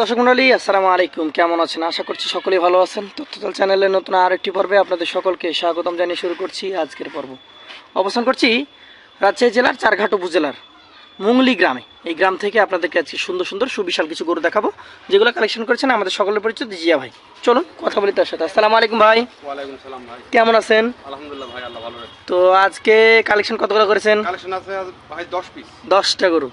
দর্শক মন্ডলী আসসালামু আলাইকুম। কেমন আছেন? আশা করছি সকলেই ভালো আছেন। তথ্যতল চ্যানেলের নতুন আর একটি পর্বে আপনাদের সকলকে স্বাগতম জানিয়ে শুরু করছি আজকের পর্ব। অবস্থান করছি রাজশাহী জেলার চারঘাট উপজেলার মুংলি গ্রামে। এই গ্রাম থেকে আপনাদেরকে আজকে সুন্দর সুন্দর সুবিশাল কিছু গরু দেখাবো যেগুলো কালেকশন করেছেন আমাদের সকলের পরিচিত জিয়া ভাই। চলুন কথা বলি তার সাথে। আসসালামু আলাইকুম ভাই। ওয়ালাইকুম সালাম ভাই। কেমন আছেন? আলহামদুলিল্লাহ ভাই আল্লাহ ভালো তো আজকে কালেকশন কতগুলো করেছেন? কালেকশন আছে ভাই দশ পিস দশটা গরু।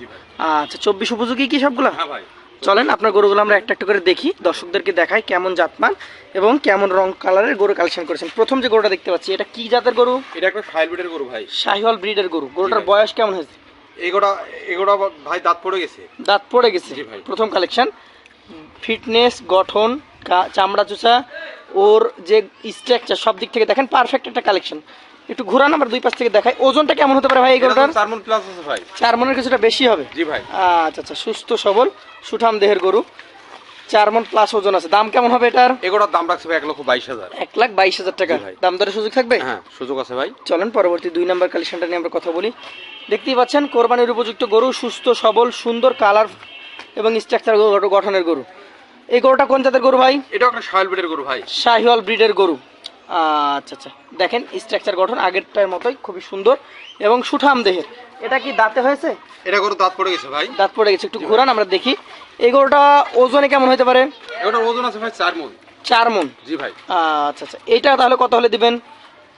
আচ্ছা চব্বিশ উপযোগী কি সবগুলো? হ্যাঁ ভাই। চলেন আপনার গরুগুলো আমরা একটা একটা করে দেখি। দর্শকদেরকে দেখাই কেমন জাতমান এবং কেমন রং কালারের গরু কালেকশন করেছেন। প্রথম যে গরুটা দেখতে পাচ্ছি এটা কি জাতের গরু? এটা একটা ফাইল বিটের গরু ভাই। শাহিওয়াল ব্রিডের গরু। গরুটার বয়স কেমন হয়েছে? এগোটা এগোটা ভাই দাঁত পড়ে গেছে। দাঁত পড়ে গেছে? ভাই। প্রথম কালেকশন। ফিটনেস গঠন চামড়া চুচা ওর যে স্ট্রাকচার সব দিক থেকে দেখেন পারফেক্ট একটা কালেকশন। একটু ঘোরান আমার দুই পাশ থেকে দেখাই। ওজনটা কেমন হতে পারে ভাই এই গরুটার? চার মন প্লাস আছে ভাই। চার মনের কিছুটা বেশি হবে? জি ভাই। আচ্ছা আচ্ছা সুস্থ সবল সুঠাম দেহের গরু। চার মন প্লাস ওজন আছে। দাম কেমন হবে এটার? এগোটার দাম রাখছে ভাই এক লক্ষ বাইশ হাজার। এক লাখ বাইশ হাজার টাকা। দাম দরের সুযোগ থাকবে? হ্যাঁ সুযোগ আছে ভাই। চলেন পরবর্তী দুই নম্বর কালেকশনটা নিয়ে আমরা কথা বলি। দেখতেই পাচ্ছেন কোরবানির উপযুক্ত গরু সুস্থ সবল সুন্দর কালার এবং স্ট্রাকচার গঠনের গরু। এই গরুটা কোন জাতের গরু ভাই? এটা একটা ফাইল ব্রিডের গরু ভাই। শাহিওয়াল ব্রিডের গরু। আচ্ছা আচ্ছা। দেখেন স্ট্রাকচার গঠন আগেরটার মতোই খুবই সুন্দর এবং সুঠাম দেহের। এটা কি দাঁতে হয়েছে? এটা গরু দাঁত পড়ে গেছে ভাই। দাঁত পড়ে গেছে একটু ঘোরান আমরা দেখি। এই গরুটা ওজনে কেমন হতে পারে? এটার ওজন আছে ভাই চার মন। চার মন। জি ভাই। আচ্ছা আচ্ছা। এটা তাহলে কত হলে দিবেন?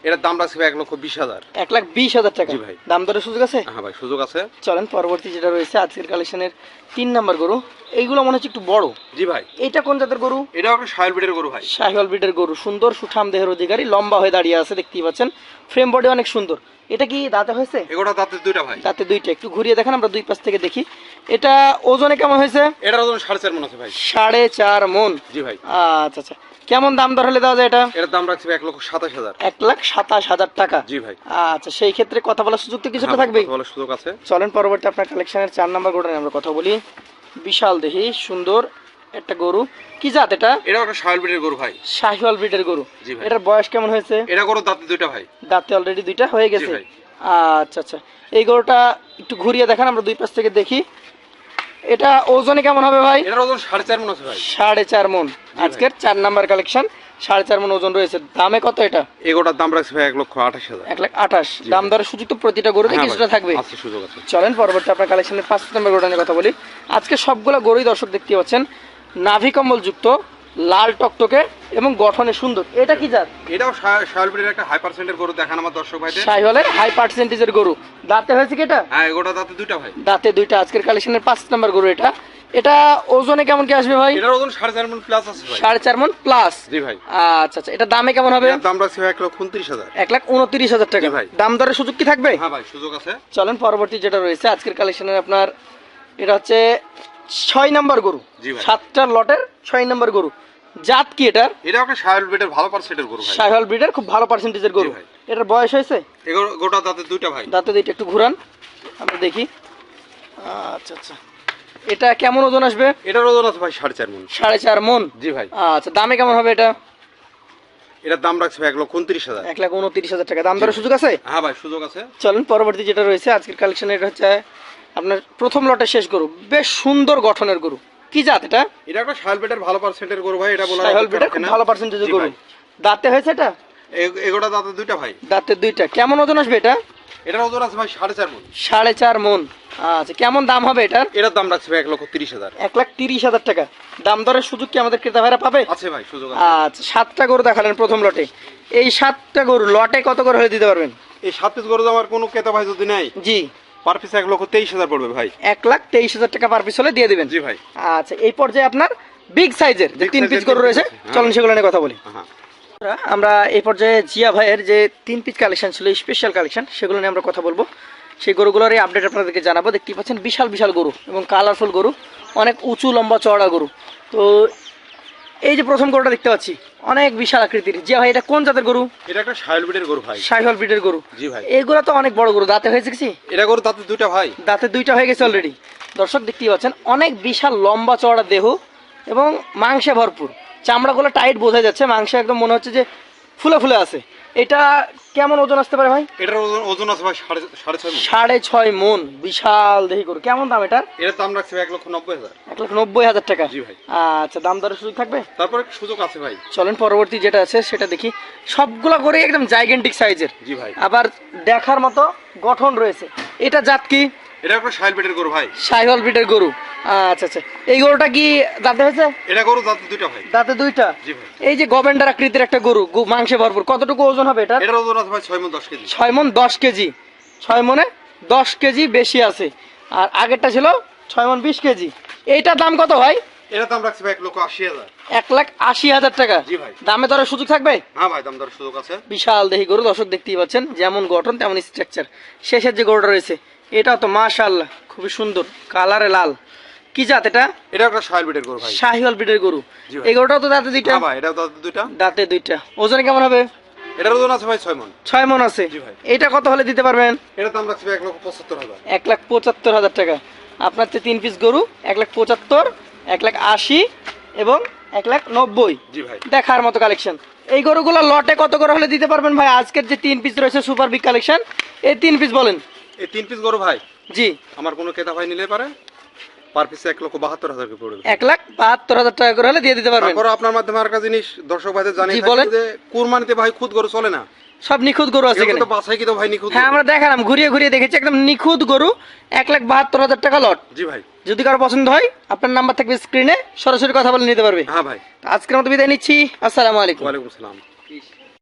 এটার দাম রাখছে ভাই এক লক্ষ বিশ হাজার। এক লাখ বিশ হাজার টাকা। ভাই। দাম দরের সুযোগ আছে? হ্যাঁ ভাই সুযোগ আছে। চলেন পরবর্তী যেটা রয়েছে আজকের কালেকশনের তিন নাম্বার গরু। এইগুলো মনে হচ্ছে একটু বড়। জি ভাই। এটা কোন জাতের গরু? এটা একটা সাহেল বিটের গরু ভাই। সাহেল ব্রিডের গরু। সুন্দর সুঠাম দেহের অধিকারী লম্বা হয়ে দাঁড়িয়ে আছে দেখতেই পাচ্ছেন। ফ্রেম বডি অনেক সুন্দর। এটা কি দাঁতে হয়েছে? এগোটা দাঁতের দুইটা ভাই। দাঁতে দুইটা। একটু ঘুরিয়ে দেখেন আমরা দুই পাশ থেকে দেখি। এটা ওজনে কেমন হয়েছে? এটার ওজন সাড়ে চার মন আছে ভাই। সাড়ে চার মন? জি ভাই। আচ্ছা আচ্ছা। কেমন দাম দর হলে দেওয়া যায় এটা? এটার দাম রাখছি এক লক্ষ সাতাশ হাজার। এক লাখ সাতাশ হাজার টাকা। জি ভাই। আচ্ছা সেই ক্ষেত্রে কথা বলার সুযোগ তো কিছুটা হ্যাঁ, থাকবেই। কথা বলার সুযোগ আছে। চলেন পরবর্তী আপনার কালেকশনের চার নাম্বার নিয়ে আমরা কথা বলি। বিশাল দেহি সুন্দর। একটা গরু। কি জাত এটা? এটাও একটা শাইল বিটের গরু ভাই। শাহিওয়াল ব্রিডের গরু। জি ভাই। এটার বয়স কেমন হয়েছে? এটা গরু দাঁতে দুইটা ভাই। দাঁতে অলরেডি দুইটা হয়ে গেছে? আচ্ছা আচ্ছা। এই গরুটা একটু ঘুরিয়ে দেখান আমরা দুই পাশ থেকে দেখি। এটা ওজনে কেমন হবে ভাই? এটার ওজন সাড়ে চার মন আছে ভাই। সাড়ে চার মন। আজকের চার নাম্বার কালেকশন সাড়ে চার মন ওজন রয়েছে। দামে কত এটা? এগোটার দাম রাখছে ভাই এক লক্ষ আঠাশ হাজার। এক লাখ আঠাশ। দাম। দরের সুযোগ তো প্রতিটা গরুতে হ্যাঁ কিছুটা থাকবে। সুযোগ আছে। চলেন পরবর্তী আপনার কালেকশনের পাঁচ নম্বর গরুটা নিয়ে কথা বলি। আজকে সবগুলো গরুই দর্শক দেখতে পাচ্ছেন। নাভি কম্বল যুক্ত লাল টকটকে এবং গঠনে সুন্দর। এটা কি জাত? এটাও শাইল একটা হাই পার্সেন্টের গরু দেখান আমার দর্শক ভাইদের। সাইহলের হাই পার্সেন্টেজের গরু। দাঁতে হয়েছে কি এটা? হ্যাঁ এগোটা দাঁতে দুইটা ভাই। দাঁতে দুইটা আজকের কালেকশনের পাঁচ নম্বর গরু এটা। এটা ওজনে কেমন কি আসবে ভাই? এটার ওজন সাড়ে চার মন প্লাস আছে ভাই। সাড়ে চার মন প্লাস জি ভাই। আচ্ছা আচ্ছা এটা দামে কেমন হবে? দাম রাখছে এক লক্ষ উনত্রিশ হাজার। এক লাখ উনত্রিশ হাজার টাকা। ভাই। দাম দরের সুযোগ কি থাকবে? হ্যাঁ ভাই সুযোগ আছে। চলেন পরবর্তী যেটা রয়েছে আজকের কালেকশনের আপনার এটা হচ্ছে ছয় নম্বর গরু। সাতটার লটের ছয় নম্বর গরু। জাত কি এটার? এটা একটা শাইল বিটের ভালো পার্সেন্টের গরু ভাই। সাইহল ব্রিডের খুব ভালো পার্সেন্টেজের গরু। ভাই। এটার বয়স হয়েছে? গোটা দাঁতে দুইটা ভাই। দাঁতে দুইটা একটু ঘুরান। আমরা দেখি। আচ্ছা আচ্ছা। এটা কেমন ওজন আসবে? এটার ওজন আছে ভাই সাড়ে চার মন। সাড়ে চার মন? জি ভাই। আচ্ছা দামে কেমন হবে এটা? এটার দাম রাখছে এক লক্ষ উনত্রিশ হাজার। এক লাখ উনত্রিশ হাজার টাকা। দাম দরের সুযোগ আছে? হ্যাঁ ভাই সুযোগ আছে। চলেন পরবর্তী যেটা রয়েছে আজকের কালেকশন এটা হচ্ছে আপনার প্রথম লটে শেষ গরু। বেশ সুন্দর গঠনের গরু। কি জাত এটা? এটা একটা শাইল বিটের ভালো পার্সেন্টের গরু ভাই এটা বলা সাইহল ব্রিডের খুব ভালো পার্সেন্টেজের গরু। দাঁতে হয়েছে এটা? এগোটা দাঁতে দুইটা ভাই। দাঁতে দুইটা। কেমন ওজন আসবে এটা? এটার ওজন আছে ভাই সাড়ে চার মন। সাড়ে চার মন। আচ্ছা কেমন দাম হবে এটার? এটার দাম রাখছে ভাই এক লক্ষ তিরিশ হাজার। এক লাখ তিরিশ হাজার টাকা। দাম দরের সুযোগ কি আমাদের ক্রেতা ভাইরা পাবে? আছে ভাই সুযোগ আছে। আচ্ছা সাতটা গরু দেখালেন প্রথম লটে। এই সাতটা গরু লটে কত করে হলে দিতে পারবেন? এই সাত পিস গরু আমার কোনো ক্রেতা ভাই যদি নেই জি। পার পিস এক লক্ষ তেইশ হাজার পড়বে ভাই। এক লাখ তেইশ হাজার টাকা পার পিস হলে দিয়ে দিবেন। জি ভাই। আচ্ছা এই পর্যায়ে আপনার বিগ সাইজের যে তিন পিস গরু রয়েছে। চলুন সেগুলো নিয়ে কথা বলি। হ্যাঁ। আমরা এই পর্যায়ে জিয়া ভাইয়ের যে তিন পিস কালেকশন ছিল স্পেশাল কালেকশন সেগুলো নিয়ে আমরা কথা বলব। সেই গরুগুলোর এই আপডেট আপনাদেরকে জানাব। দেখতেই পাচ্ছেন বিশাল বিশাল গরু এবং কালারফুল গরু অনেক উঁচু লম্বা চওড়া গরু। তো এই যে প্রথম গরুটা দেখতে পাচ্ছি অনেক বিশাল আকৃতির। জি ভাই এটা কোন জাতের গরু? এটা একটা শাইল ব্রিডের গরু ভাই। সাইহল ব্রিডের গরু। জি ভাই। এগুলা তো অনেক বড় গরু। দাঁতে হয়েছে গেছে এটা গরু দাঁতে দুইটা ভাই। দাঁতে দুইটা হয়ে গেছে অলরেডি দর্শক দেখতেই পাচ্ছেন অনেক বিশাল লম্বা চওড়া দেহ এবং মাংসে ভরপুর। চামড়াগুলো টাইট বোঝা যাচ্ছে মাংস একদম মনে হচ্ছে যে ফুলে ফুলে আছে। এটা কেমন ওজন আসতে পারে ভাই? এটার ওজন ওজন আছে ভাই সাড়ে সাড়ে ছয় সাড়ে ছয় মন। বিশাল দেখি গরু। কেমন দাম এটার? এটার দাম রাখছে এক লক্ষ নব্বই হাজার। এক লক্ষ নব্বই হাজার টাকা। জি ভাই। আচ্ছা দাম দরের সুযোগ থাকবে? তারপরে সুযোগ আছে ভাই। চলেন পরবর্তী যেটা আছে সেটা দেখি। সবগুলা করে একদম জাইগেন্টিক সাইজের জি ভাই। আবার দেখার মতো গঠন রয়েছে। এটা জাত কি? এটা একটা সাইল বিটের গরু ভাই। সাইহল ব্রিডের গরু। আচ্ছা আচ্ছা। এই গরুটা কি দাঁতে হয়েছে? এটা গরু দাঁত দুইটা ভাই। দাঁতে দুইটা? জি ভাই। এই যে গভেন্ডার আকৃতির একটা গরু মাংসে ভরপুর। কতটুকু ওজন হবে এটা এটার ওজন আছে ভাই ছয় দশ কেজি। ছয় দশ কেজি। ছয় দশ কেজি বেশি আছে। আর আগেরটা ছিল ছয় মন বিশ কেজি। এইটার দাম কত ভাই? এটার দাম রাখছে ভাই এক লক্ষ আশি হাজার। এক লাখ আশি হাজার টাকা। জি ভাই। দামে দরের সুযোগ থাকবে? হ্যাঁ ভাই দাম দরের সুযোগ আছে। বিশাল দেখি গরু দর্শক দেখতেই পাচ্ছেন। যেমন গঠন তেমন স্ট্রাকচার শেষের যে গরুটা রয়েছে এটাও তো মাশাল্লাহ খুবই সুন্দর কালারে লাল। কি জাত এটা? এটা একটা সাইল বিটের গরু ভাই। শাহিওয়াল ব্রিডের গরু। এই গরুটাও তো দাঁতে দুইটা? ভাই এটাও দাঁত দুইটা। দাঁতে দুইটা। ওজন কেমন হবে? এটার ওজন আছে ভাই ছয় মন। ছয় মন আছে। জি ভাই। এটা কত হলে দিতে পারবেন? এটা দাম রাখছে ভাই এক লক্ষ পঁচাত্তর হাজার। এক লাখ পঁচাত্তর হাজার টাকা। আপনার তো তিন পিস গরু এক লাখ পঁচাত্তর এক লাখ আশি এবং এক লাখ নব্বই। জি ভাই। দেখার মতো কালেকশন এই গরুগুলো লটে কত করে হলে দিতে পারবেন ভাই? আজকের যে তিন পিস রয়েছে সুপার বিগ কালেকশন এই তিন পিস বলেন। এই তিন পিস গরু ভাই? জি। আমার কোনো ক্রেতা ভাই নিলে পারে? পার পিসে এক লক্ষ বাহাত্তর হাজার করে পড়বে। এক লাখ বাহাত্তর হাজার টাকা করে হলে দিয়ে দিতে পারবেন। তারপর আপনার মাধ্যমে আর একটা জিনিস দর্শক ভাইদের জানিয়ে বলেন। যে কুরবানিতে ভাই খুদ গরু চলে না। সব নিখুঁত গরু আছে এখানে। বাছাই কি তো ভাই নিখুঁত হ্যাঁ আমরা দেখালাম ঘুরিয়ে ঘুরিয়ে দেখেছি একদম নিখুঁত গরু এক লাখ বাহাত্তর হাজার টাকা লট। জি ভাই। যদি কারও পছন্দ হয় আপনার নাম্বার থাকবে স্ক্রিনে সরাসরি কথা বলে নিতে পারবে। হ্যাঁ ভাই। আজকের মতো বিদায় নিচ্ছি আসসালামু আলাইকুম। ওয়ালাইকুম সালাম